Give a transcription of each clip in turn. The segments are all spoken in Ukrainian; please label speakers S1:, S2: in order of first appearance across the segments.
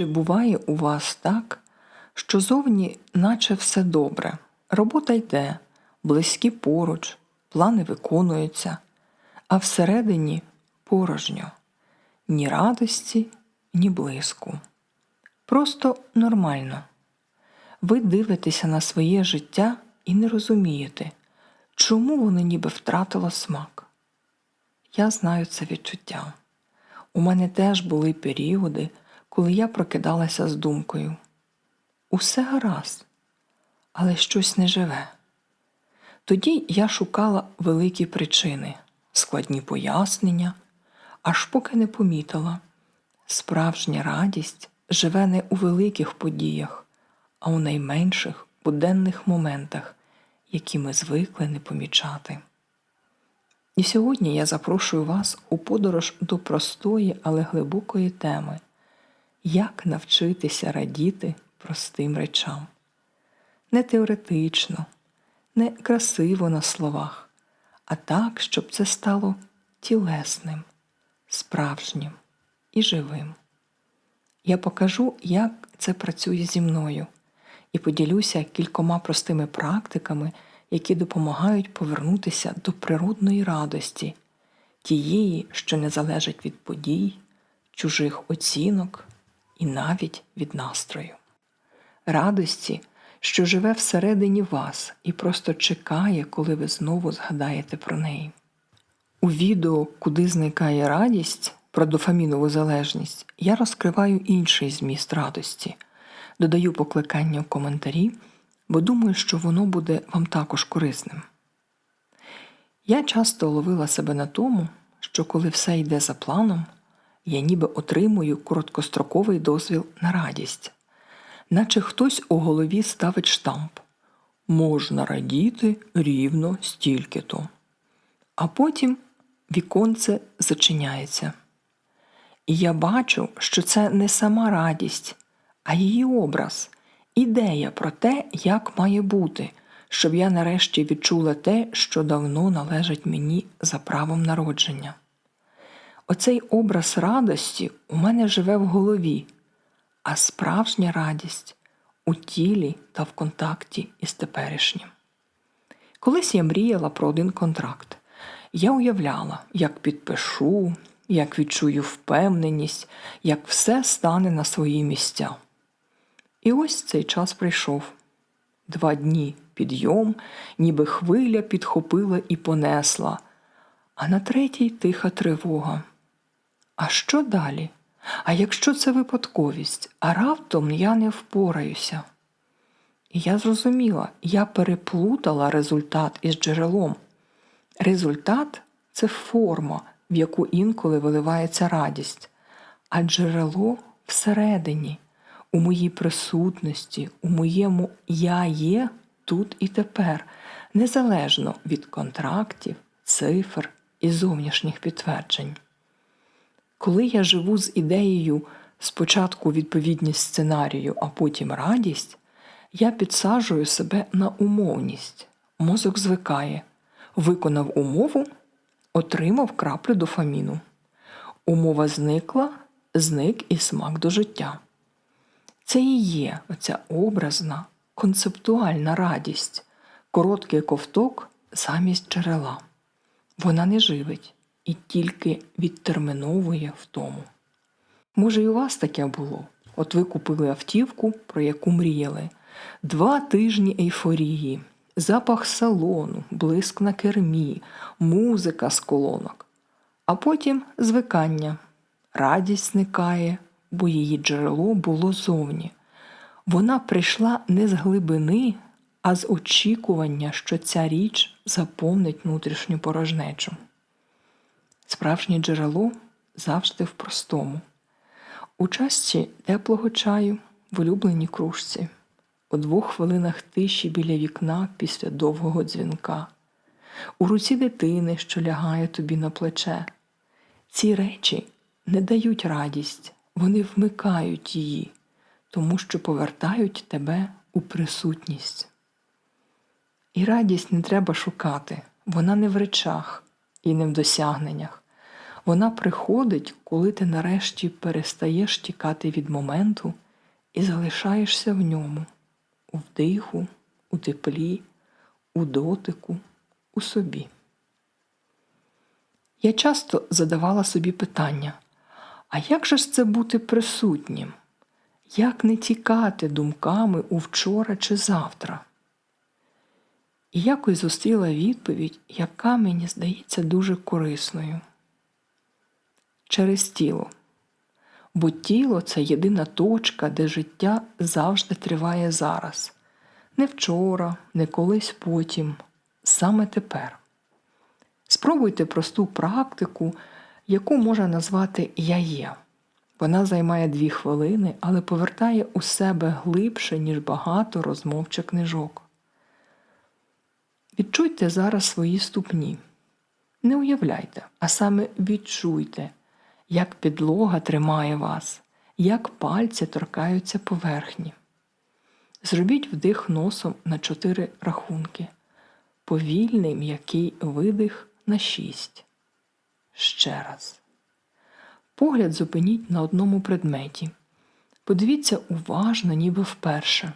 S1: Чи буває у вас так, що зовні наче все добре, робота йде, близькі поруч, плани виконуються, а всередині порожньо, ні радості, ні блиску. Просто нормально. Ви дивитеся на своє життя і не розумієте, чому воно ніби втратило смак. Я знаю це відчуття. У мене теж були періоди, коли я прокидалася з думкою усе гаразд, але щось не живе. Тоді я шукала великі причини, складні пояснення, аж поки не помітила, справжня радість живе не у великих подіях, а у найменших буденних моментах, які ми звикли не помічати. І сьогодні я запрошую вас у подорож до простої, але глибокої теми як навчитися радіти простим речам. Не теоретично, не красиво на словах, а так, щоб це стало тілесним, справжнім і живим. Я покажу, як це працює зі мною, і поділюся кількома простими практиками, які допомагають повернутися до природної радості, тієї, що не залежить від подій, чужих оцінок і навіть від настрою. Радості, що живе всередині вас і просто чекає, коли ви знову згадаєте про неї. У відео Куди зникає радість про дофамінову залежність я розкриваю інший зміст радості, додаю покликання в коментарі, бо думаю, що воно буде вам також корисним. Я часто ловила себе на тому, що коли все йде за планом, я ніби отримую короткостроковий дозвіл на радість, наче хтось у голові ставить штамп можна радіти рівно стільки-то. А потім віконце зачиняється. І я бачу, що це не сама радість, а її образ, ідея про те, як має бути, щоб я нарешті відчула те, що давно належить мені за правом народження. Оцей образ радості у мене живе в голові, а справжня радість у тілі та в контакті із теперішнім. Колись я мріяла про один контракт. Я уявляла, як підпишу, як відчую впевненість, як все стане на свої місця. І ось цей час прийшов. Два дні підйом, ніби хвиля підхопила і понесла, а на третій тиха тривога. А що далі? А якщо це випадковість, а раптом я не впораюся? І я зрозуміла, я переплутала результат із джерелом. Результат це форма, в яку інколи виливається радість, а джерело всередині, у моїй присутності, у моєму я є тут і тепер, незалежно від контрактів, цифр і зовнішніх підтверджень. Коли я живу з ідеєю спочатку відповідність сценарію, а потім радість, я підсаджую себе на умовність. Мозок звикає, виконав умову, отримав краплю дофаміну. Умова зникла, зник і смак до життя. Це і є оця образна, концептуальна радість, короткий ковток замість джерела. Вона не живить і тільки відтерминовує втому. Може, і у вас таке було? От ви купили автівку, про яку мріяли, два тижні ейфорії, запах салону, блиск на кермі, музика з колонок, а потім звикання, радість зникає, бо її джерело було зовні. Вона прийшла не з глибини, а з очікування, що ця річ заповнить внутрішню порожнечу. Справжнє джерело завжди в простому. У чашці теплого чаю в улюбленій кружці, у двох хвилинах тиші біля вікна після довгого дзвінка, у руці дитини, що лягає тобі на плече. Ці речі не дають радість, вони вмикають її, тому що повертають тебе у присутність. І радість не треба шукати, вона не в речах і не в досягненнях. Вона приходить, коли ти нарешті перестаєш тікати від моменту і залишаєшся в ньому, у вдиху, у теплі, у дотику, у собі. Я часто задавала собі питання, а як же ж це бути присутнім? Як не тікати думками у вчора чи завтра? І якось зустріла відповідь, яка мені здається дуже корисною. Через тіло. Бо тіло це єдина точка, де життя завжди триває зараз. Не вчора, не колись потім, саме тепер. Спробуйте просту практику, яку можна назвати Я є. Вона займає дві хвилини, але повертає у себе глибше, ніж багато розмов чи книжок. Відчуйте зараз свої ступні. Не уявляйте, а саме відчуйте, як підлога тримає вас, як пальці торкаються поверхні. Зробіть вдих носом на чотири рахунки, повільний м'який видих на шість. Ще раз. Погляд зупиніть на одному предметі. Подивіться уважно, ніби вперше.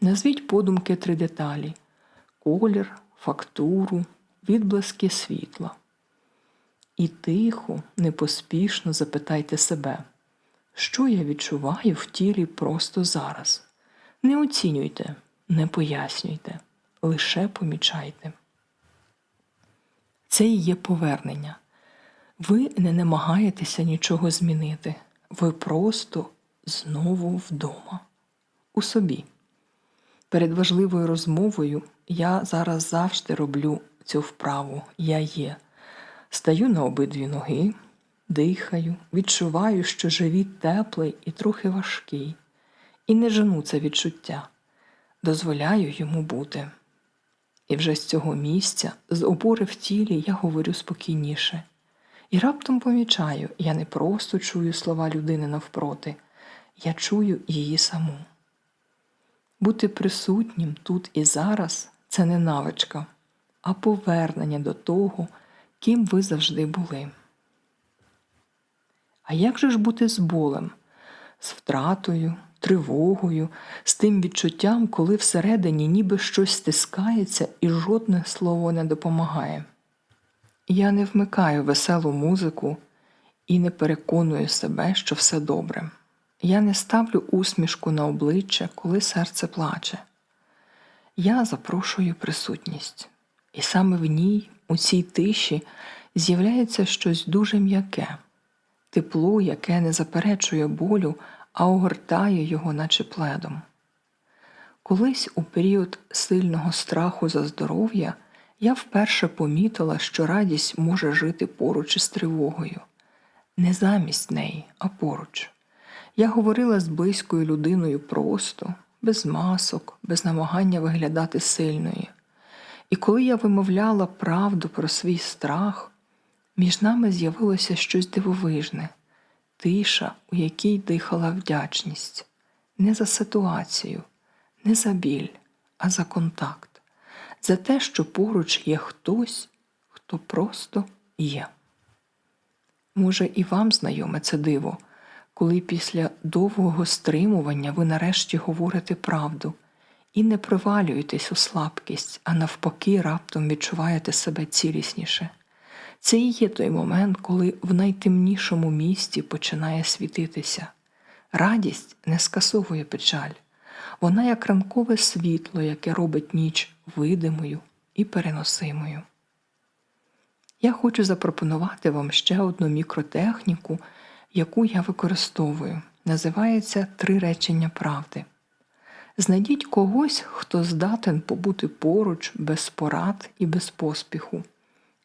S1: Назвіть подумки три деталі: колір, фактуру, відблиски світла. І тихо, непоспішно запитайте себе, що я відчуваю в тілі просто зараз. Не оцінюйте, не пояснюйте, лише помічайте. Це і є повернення. Ви не намагаєтеся нічого змінити. Ви просто знову вдома, у собі. Перед важливою розмовою я зараз завжди роблю цю вправу Я є. Стаю на обидві ноги, дихаю, відчуваю, що живіт теплий і трохи важкий, і не жену це відчуття, дозволяю йому бути. І вже з цього місця, з опори в тілі, я говорю спокійніше. І раптом помічаю, я не просто чую слова людини навпроти, я чую її саму. Бути присутнім тут і зараз це не навичка, а повернення до того, ким ви завжди були. А як же ж бути з болем, з втратою, тривогою, з тим відчуттям, коли всередині ніби щось стискається і жодне слово не допомагає? Я не вмикаю веселу музику і не переконую себе, що все добре. Я не ставлю усмішку на обличчя, коли серце плаче. Я запрошую присутність, і саме в ній, у цій тиші, з'являється щось дуже м'яке, тепло, яке не заперечує болю, а огортає його, наче пледом. Колись у період сильного страху за здоров'я я вперше помітила, що радість може жити поруч із тривогою, не замість неї, а поруч. Я говорила з близькою людиною просто, без масок, без намагання виглядати сильною. І коли я вимовляла правду про свій страх, між нами з'явилося щось дивовижне, тиша, у якій дихала вдячність, не за ситуацію, не за біль, а за контакт, за те, що поруч є хтось, хто просто є. Може, і вам знайоме це диво коли після довгого стримування ви нарешті говорите правду і не провалюєтесь у слабкість, а навпаки, раптом відчуваєте себе цілісніше. Це і є той момент, коли в найтемнішому місті починає світитися. Радість не скасовує печаль, вона як ранкове світло, яке робить ніч видимою і переносимою. Я хочу запропонувати вам ще одну мікротехніку, яку я використовую, називається Три речення правди. Знайдіть когось, хто здатен побути поруч без порад і без поспіху.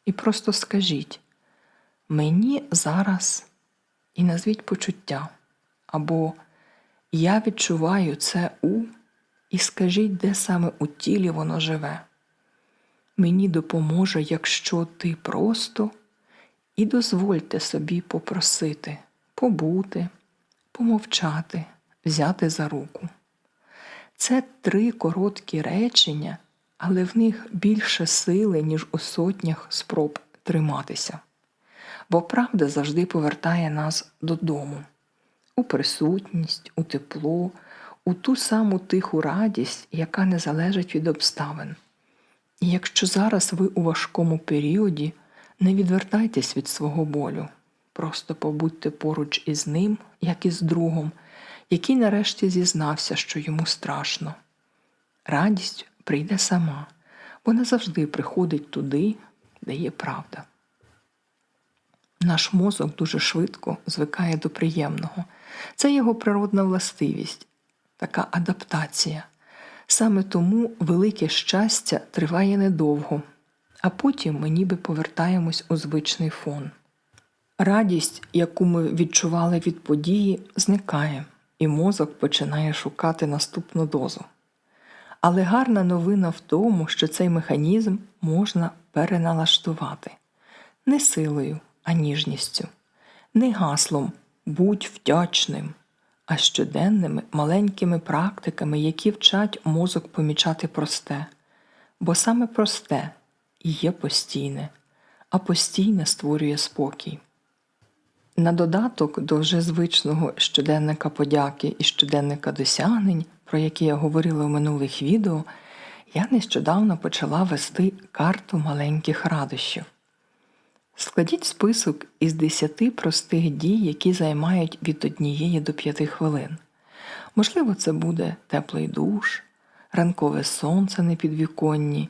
S1: І просто скажіть мені зараз і назвіть почуття, або Я відчуваю це у, і скажіть, де саме у тілі воно живе. Мені допоможе, якщо ти просто, і дозвольте собі попросити побути, помовчати, взяти за руку. Це три короткі речення, але в них більше сили, ніж у сотнях спроб триматися. бо правда завжди повертає нас додому, у присутність, у тепло, у ту саму тиху радість, яка не залежить від обставин. І якщо зараз ви у важкому періоді, не відвертайтесь від свого болю, просто побудьте поруч із ним, як із другом, який нарешті зізнався, що йому страшно. Радість прийде сама, вона завжди приходить туди, де є правда. Наш мозок дуже швидко звикає до приємного. Це його природна властивість, така адаптація. Саме тому велике щастя триває недовго, а потім ми ніби повертаємось у звичний фон. Радість, яку ми відчували від події, зникає, і мозок починає шукати наступну дозу. Але гарна новина в тому, що цей механізм можна переналаштувати не силою, а ніжністю, не гаслом будь вдячним, а щоденними маленькими практиками, які вчать мозок помічати просте, бо саме просте є постійне, а постійне створює спокій. На додаток до вже звичного щоденника подяки і щоденника досягнень, про які я говорила в минулих відео, я нещодавно почала вести карту маленьких радощів. Складіть список із 10 простих дій, які займають від однієї до 5 хвилин. Можливо, це буде теплий душ, ранкове сонце на підвіконні,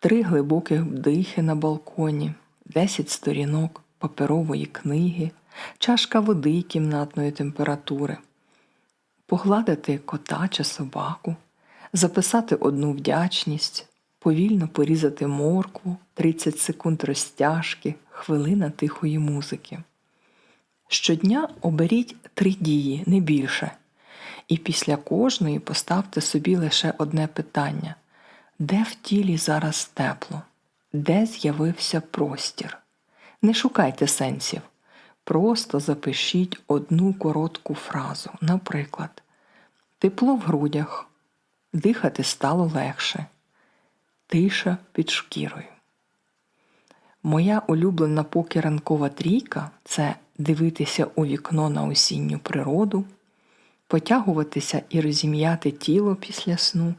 S1: три глибоких вдихи на балконі, 10 сторінок паперової книги, чашка води кімнатної температури, погладити кота чи собаку, записати одну вдячність, повільно порізати моркву, 30 секунд розтяжки, хвилина тихої музики. Щодня оберіть три дії, не більше. І після кожної поставте собі лише одне питання: де в тілі зараз тепло, де з'явився простір? Не шукайте сенсів. Просто запишіть одну коротку фразу. Наприклад, тепло в грудях, дихати стало легше, тиша під шкірою. Моя улюблена поки ранкова трійка це дивитися у вікно на осінню природу, потягуватися і розім'яти тіло після сну,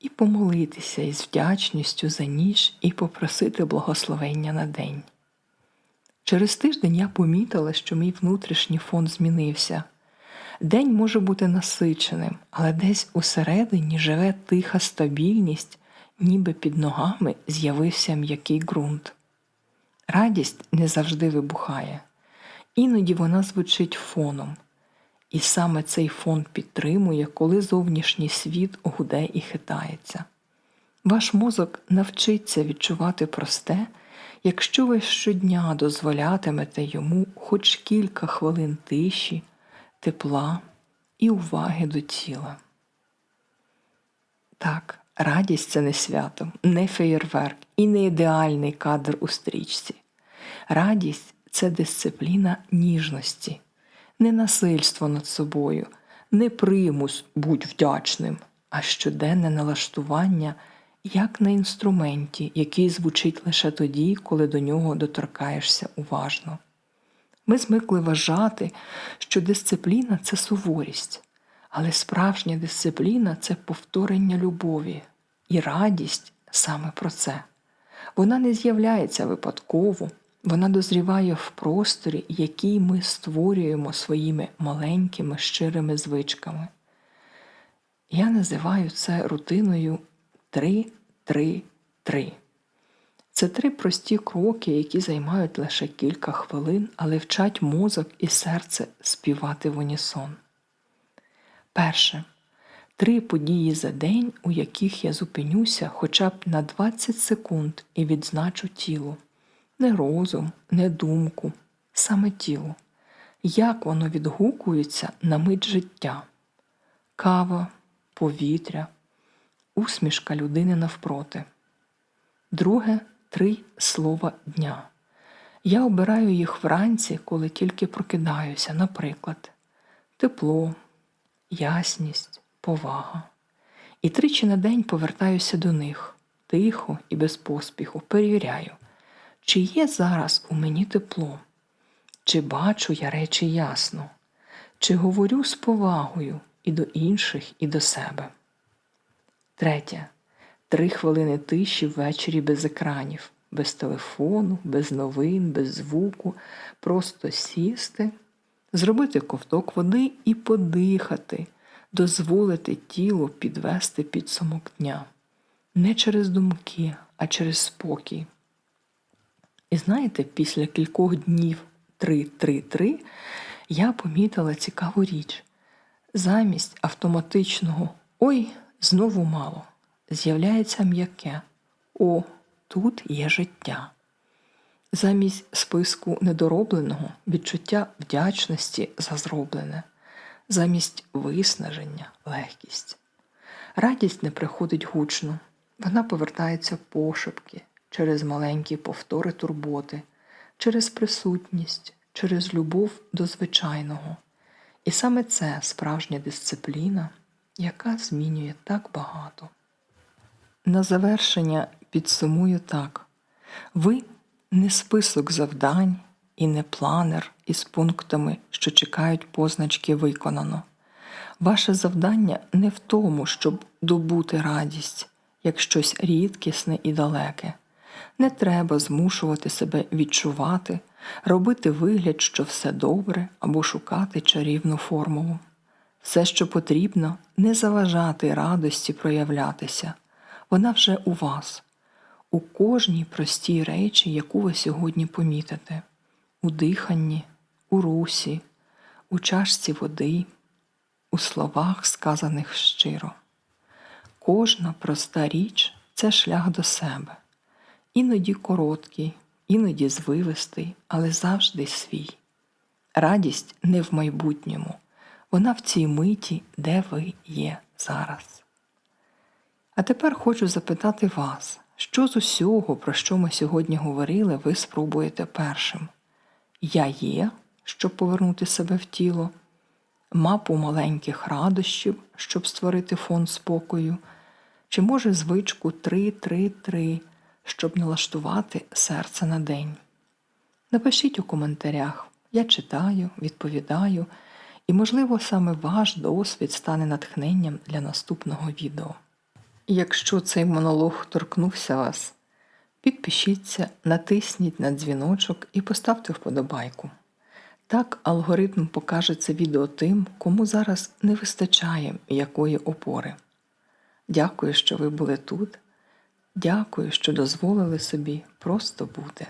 S1: і помолитися із вдячністю за ніч і попросити благословення на день. Через тиждень я помітила, що мій внутрішній фон змінився. День може бути насиченим, але десь усередині живе тиха стабільність, ніби під ногами з'явився м'який ґрунт. Радість не завжди вибухає, іноді вона звучить фоном, і саме цей фон підтримує, коли зовнішній світ гуде і хитається. Ваш мозок навчиться відчувати просте, якщо ви щодня дозволятимете йому хоч кілька хвилин тиші, тепла і уваги до тіла. Так, радість це не свято, не феєрверк і не ідеальний кадр у стрічці. Радість це дисципліна ніжності, не насильство над собою, не примус будь вдячним, а щоденне налаштування як на інструменті, який звучить лише тоді, коли до нього доторкаєшся уважно. Ми звикли вважати, що дисципліна це суворість, але справжня дисципліна це повторення любові, і радість саме про це. Вона не з'являється випадково, вона дозріває в просторі, який ми створюємо своїми маленькими щирими звичками. Я називаю це рутиною 3-3-3. Це три прості кроки, які займають лише кілька хвилин, але вчать мозок і серце співати в унісон. Перше. Три події за день, у яких я зупинюся хоча б на 20 секунд і відзначу тіло. Не розум, не думку, саме тіло. Як воно відгукується на мить життя, кава, повітря, усмішка людини навпроти. Друге три слова дня. Я обираю їх вранці, коли тільки прокидаюся, наприклад, тепло, ясність, повага. І тричі на день повертаюся до них тихо і без поспіху, перевіряю, чи є зараз у мені тепло, Чи бачу я речі ясно, чи говорю з повагою і до інших, і до себе. Третє. Три хвилини тиші ввечері без екранів, без телефону, без новин, без звуку, просто сісти, зробити ковток води і подихати, дозволити тілу підвести підсумок дня. Не через думки, а через спокій. І знаєте, після кількох днів 3-3-3 я помітила цікаву річ. Замість автоматичного Ой, знову мало з'являється м'яке О, тут є життя. Замість списку недоробленого відчуття вдячності за зроблене, замість виснаження легкість. Радість не приходить гучно, вона повертається пошепки через маленькі повтори турботи, через присутність, через любов до звичайного. І саме це справжня дисципліна, яка змінює так багато. На завершення підсумую так: ви не список завдань і не планер із пунктами, що чекають позначки виконано. Ваше завдання не в тому, щоб добути радість, як щось рідкісне і далеке. Не треба змушувати себе відчувати, робити вигляд, що все добре, або шукати чарівну формулу. Все, що потрібно, не заважати радості проявлятися. Вона вже у вас, у кожній простій речі, яку ви сьогодні помітите, у диханні, у русі, у чашці води, у словах, сказаних щиро. Кожна проста річ це шлях до себе, іноді короткий, іноді звивистий, але завжди свій. Радість не в майбутньому, вона в цій миті, де ви є зараз. А тепер хочу запитати вас, що з усього, про що ми сьогодні говорили, ви спробуєте першим? Я є, щоб повернути себе в тіло, мапу маленьких радощів, щоб створити фон спокою, чи може звичку 3-3-3, щоб налаштувати серце на день. Напишіть у коментарях, я читаю, відповідаю, і, можливо, саме ваш досвід стане натхненням для наступного відео. Якщо цей монолог торкнувся вас, підпишіться, натисніть на дзвіночок і поставте вподобайку. Так алгоритм покаже це відео тим, кому зараз не вистачає якої опори. Дякую, що ви були тут. Дякую, що дозволили собі просто бути.